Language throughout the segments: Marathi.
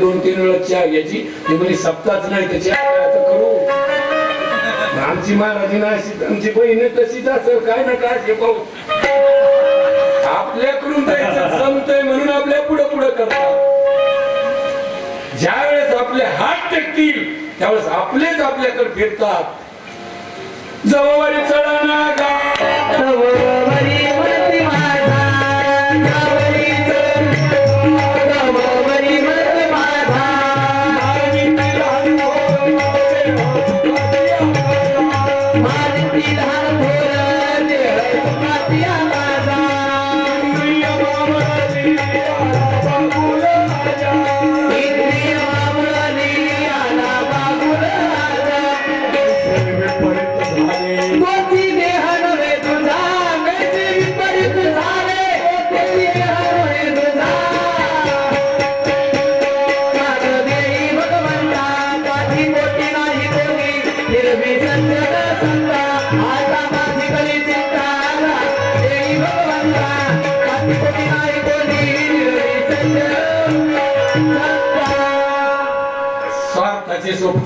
दोन तीन वेळा चहा घ्यायची. ती म्हणे सप्ताच नाही त्याची करू. आमची महाराजी ना अशी आमची बहीण तशीच असेल काय ना काय शिकवू आपल्याकडून जायचं जमतंय म्हणून आपल्या पुढे पुढे करतात. ज्या वेळेस आपले हात टेकतील त्यावेळेस आपलेच आपल्याकडे फिरतात. जवळ चढा ना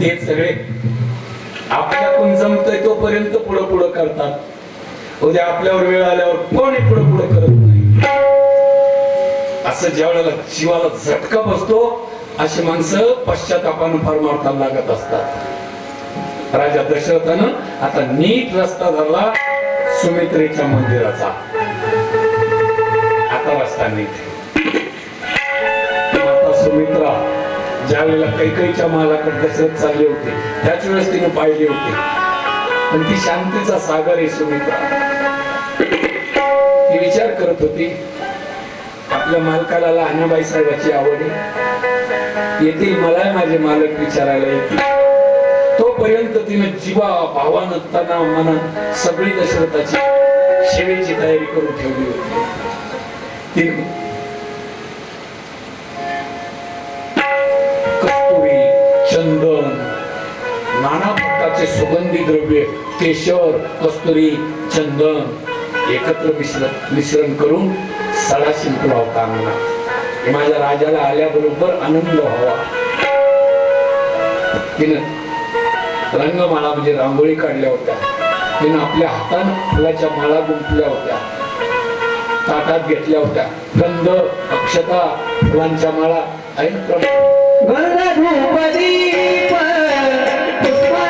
ते सगळे आपल्याकडून जमतंय तोपर्यंत पुढं पुढं करतात. उद्या आपल्यावर वेळ आल्यावर कोणी पुढं पुढं करत नाही. असं ज्या वेळेला जीवाला झटका बसतो अशी माणसं पश्चातापानं फार मारताना लागत असतात. राजा दशरथानं आता नीट रस्ता धरला सुमित्रेच्या मंदिराचा. आता रस्ता नीट. आता सुमित्रा ज्या वेळेला कैकईच्या मालाकडे दशरथ चालले होते त्याच वेळेस तिने पाहिले होते. पण ती शांतीचा सागर आहे सुमित्रा. ती विचार करत होती आपल्या मालकाला लहानाबाई साहेबाची आवड आहे. येथील मला माझे मालक विचारायला येतील. तोपर्यंत तिने जीवा भावानं तना मना सगळी दशरथाची सेवेची तयारी करून ठेवली होती. ती नाना प्रकारचे सुगंधी द्रव्य केशर कस्तुरी चंदन एकत्र मिश्रण मिश्रण करून सडा शिंपला होता अंगणात हे माझ्या राजाला आल्याबरोबर आनंद व्हावा. तिनं रंगमाळा म्हणजे रांगोळी काढल्या होत्या. तिनं आपल्या हातानं फुलाच्या माळा गुंफल्या होत्या. ताटात घेतल्या होत्या. गंध अक्षता फुलांच्या माळा ऐन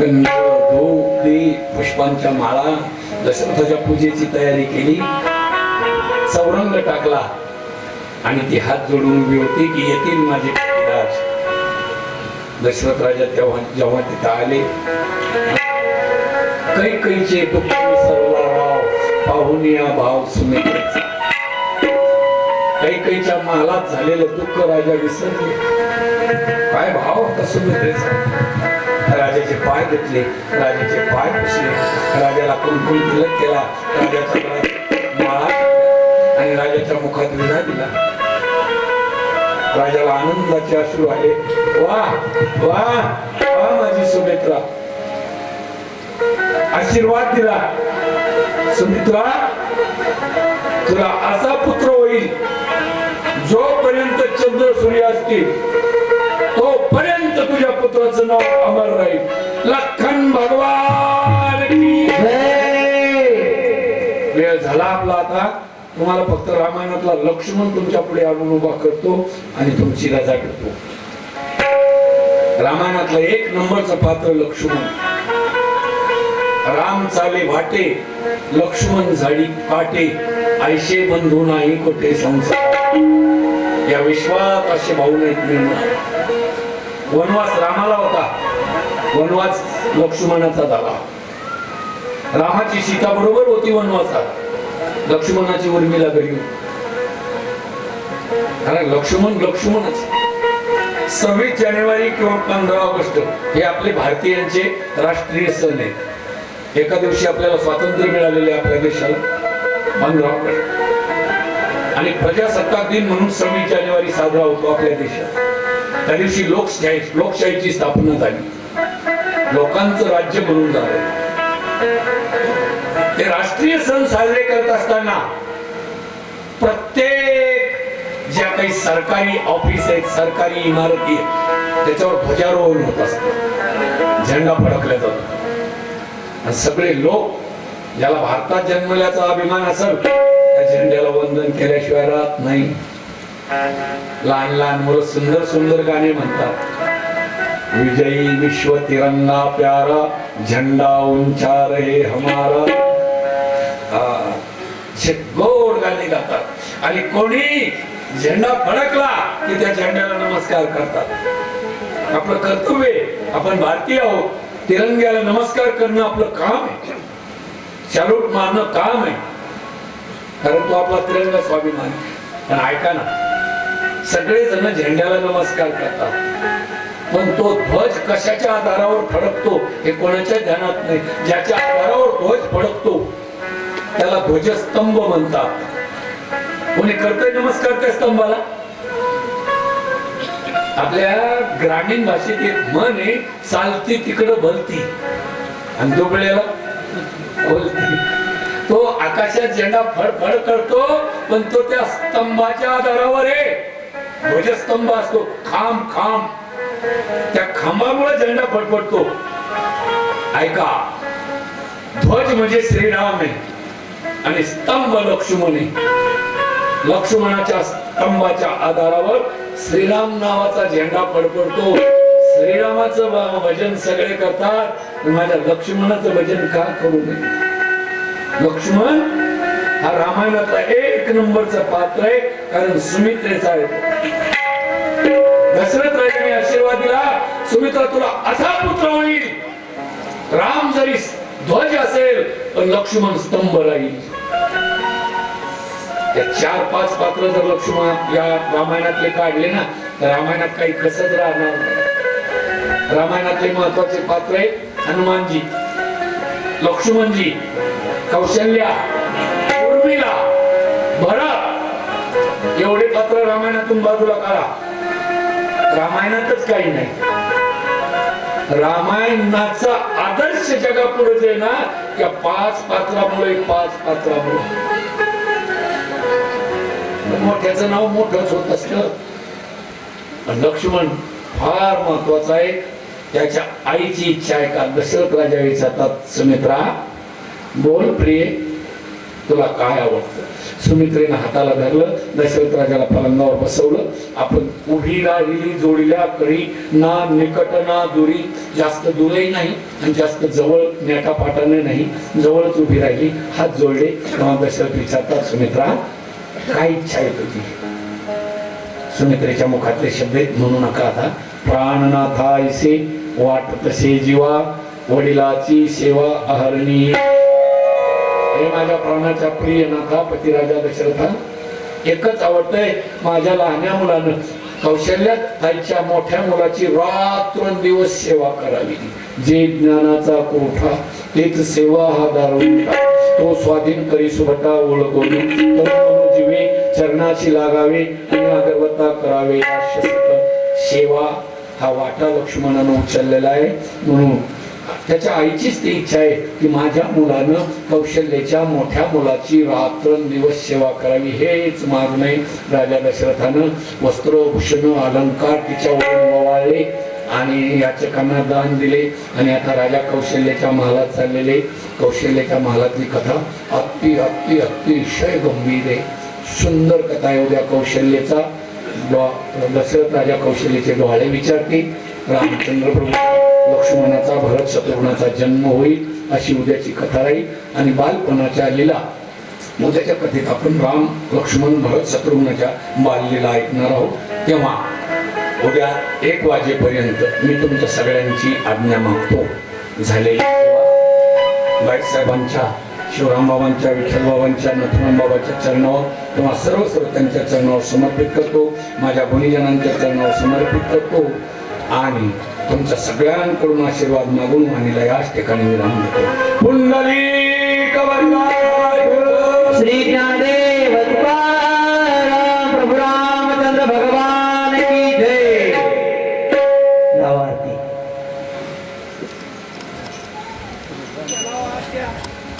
गंध धूप दीप पुष्पांच्या माळा दशरथाच्या पूजेची तयारी केली चौरंग टाकला आणि ती हात जोडून उभी होती की येतील माझे दशरथ राजा तेव्हा जेव्हा तिथं आले कै कैचे दुःख विसरला राव पाहुनिया भाव सुने सुमित्रेचा कैकईच्या महालात झालेलं दुःख राजा विसरले. काय भाव होता राजाचे पाय घेतले राजाचे पाय पुसले राजाला कुंकुम तिलक केला राजाच्या माळा आणि राजाच्या मुखात विना दिला. राजाला आनंदाचे अश्रू आले. वा वा वा माझी सुमित्रा. आशीर्वाद दिला. सुमित्रा तुला असा पुत्र होईल जोपर्यंत चंद्र सूर्य असतील. तोपर्यंत तुझ्या पुत्राचं नाव अमर राहील. लखन भगवान वेळ झाला आपला आता. तुम्हाला फक्त रामायणातला लक्ष्मण तुमच्यापुढे आणून उभा करतो आणि तुमची राजा करतो. रामायणातलं एक नंबरचं पात्र लक्ष्मण. राम चाले वाटे लक्ष्मण झाडी काटे आयशे बंधू नाही कोठे संसार. या विश्वात असे भाऊ नाहीत मिळणार वनवास रामाला होता. वनवास लक्ष्मणाचा झाला. रामाची सीता बरोबर होती वनवासात. लक्ष्मणाची उर्मिला घरी कारण लक्ष्मण लक्ष्मणच. सव्वीस जानेवारी किंवा पंधरा ऑगस्ट हे आपले भारतीयांचे राष्ट्रीय सण आहे एका दिवशी आपल्याला स्वातंत्र्य मिळालेले आपल्या देशाला. पंधरा ऑगस्ट. आणि प्रजासत्ताक दिन म्हणून सव्वीस जानेवारी साजरा होतो आपल्या देशात. त्या दिवशी लोकशाही लोकशाहीची स्थापना झाली. लोकांचं राज्य बनून झालं. ते राष्ट्रीय सण साजरे करत असताना प्रत्येक ज्या काही सरकारी ऑफिस आहेत सरकारी इमारती आहेत त्याच्यावर ध्वजारोहण होत असत. झेंडा फडकला जातो. आणि सगळे लोक ज्याला भारतात जन्मल्याचा अभिमान असेल त्या झेंड्याला वंदन केल्याशिवाय राहत नाही. लहान लहान मुलं सुंदर सुंदर गाणे म्हणतात. विजयी विश्व तिरंगा प्यारा झंडा उंचार हे हमारा गोड गाणे गातात. आणि कोणी झेंडा फडकला की त्या झेंड्याला नमस्कार करतात. आपलं कर्तव्य आपण भारतीय आहोत. तिरंग्याला नमस्कार करणं आपलं काम आहे. सॅल्यूट मारणं काम आहे. कारण तो आपला तिरंगा स्वाभिमान आहे. पण ऐका ना सगळे जण झेंड्याला नमस्कार करतात. पण तो ध्वज कशाच्या आधारावर फडकतो हे कोणाच्या ध्यानात नाही. ज्याच्या आधारावर ध्वज फडकतो त्याला ध्वजस्तंभ म्हणतात. कोणी करतोय नमस्कार त्या स्तंभाला? आपल्या ग्रामीण भाषेत एक मन आहे चालती तिकडं भलती. आणि दुबळ्याला बोलती तो आकाशात झेंडा फडफड करतो पण तो त्या स्तंभाच्या आधारावर आहे. ध्वजस्तंभ असतो खांब खांब. त्या खांबामुळे झेंडा फडफडतो ऐका ध्वज म्हणजे श्रीराम आहे आणि स्तंभ लक्ष्मण आहे. लक्ष्मणाच्या स्तंभाच्या आधारावर श्रीराम नावाचा झेंडा फडफडतो. श्रीरामाचं भजन सगळे करतात माझ्या लक्ष्मणाचं भजन का करू नये? लक्ष्मण हा रामायणातला एक एक नंबरचा पात्र आहे कारण सुमित्रेचा आहे. दशरथ राजाने आशीर्वाद दिला. सुमित्रा तुला असा पुत्र होईल. राम जरी ध्वज असेल पण लक्ष्मण स्तंभ राहील. त्या चार पाच पात्र जर लक्ष्मण या रामायणातले काढले ना तर रामायणात काही कसंच राहणार नाही. रामायणातले महत्त्वाचे पात्र आहे हनुमानजी लक्ष्मणजी कौशल्या रामायणातून बाजूला काढा. रामायणातच काही नाही. रामायणाचा आदर्श जगापुढे जे ना या पाच पात्रामुळे पाच पात्रामुळे. मोठ्याचं नाव मोठच होत असत लक्ष्मण फार महत्त्वाचा आहे. त्याच्या आईची इच्छा आहे का? दशरथ राजा विचारतात सुमित्रा बोल प्रिय. तुला काय आवडतं? सुमित्रेनं हाताला धरलं दशरथ राजाला पलंगावर बसवलं. आपण उभी राहिली जोडल्या करी ना निकट ना दुरी. जास्त दूरही नाही आणि जास्त जवळ नेटापाटाने नाही. जवळच उभी राहिली हात जोडले. तेव्हा दशरथ विचारतात सुमित्रा काय इच्छा आहे तुझी? सुमित्रेच्या मुखातले शब्द म्हणू नका आता. प्राणनाथा ऐसे वाट तसे जीवा. वडिलाची सेवा अहरणी हे माझ्या प्राणाच्या प्रिय नाथा पतिराजा दशरथा एकच आवडतंय माझ्या लहान्या मुलानं. कौशल्यात ताईच्या मोठ्या मुलाची रात्रंदिवस सेवा करावी. जे ज्ञानाचा कोठा तेच सेवा हा दारुणता तो स्वाधीन करी सुभटा ओळखून. तरुण जीवे चरणाची लागावे आणि अगरबत्ता करावे. सेवा हा वाटा लक्ष्मणानं उचललेला आहे. म्हणून त्याच्या आईचीच ती इच्छा आहे की माझ्या मुलानं कौशल्याच्या मोठ्या मुलाची रात्रंदिवस सेवा करावी. हेच मागणे राजा दशरथानं. वस्त्रभूषण अलंकार तिच्यावरून ओवाळले आणि याचकांना दान दिले. आणि आता राजा कौशल्याच्या महालात चाललेले. कौशल्याच्या महालातली कथा अति अति अतिशय गंभीर आहे. सुंदर कथा आहे उद्या कौशल्याचा. दशरथ राजा कौशल्याचे डोळे विचारते रामचंद्र प्रभू लक्ष्मणाचा भरत शत्रुघ्नाचा जन्म होईल अशी उद्याची कथा राहील आणि बालपणाच्या लीला. उद्याच्या कथेत आपण राम लक्ष्मण भरत शत्रुघ्नाच्या बाललीला ऐकणार आहोत. तेव्हा उद्या एक वाजेपर्यंत मी तुमच्या सगळ्यांची आज्ञा मागतो. झालेली बाईसाहेबांच्या शिवरामबाबांच्या विठ्ठलबाबांच्या नथुरामबाबाच्या चरणावर किंवा सर्व श्रोत्यांच्या चरणावर समर्पित करतो. माझ्या गुणीजनांच्या चरणावर समर्पित करतो. आणि तुमचा सगळ्यांकडून आशीर्वाद मागून मानेला याच ठिकाणी विराम देतो पुंडली श्री ज्ञानेश्वर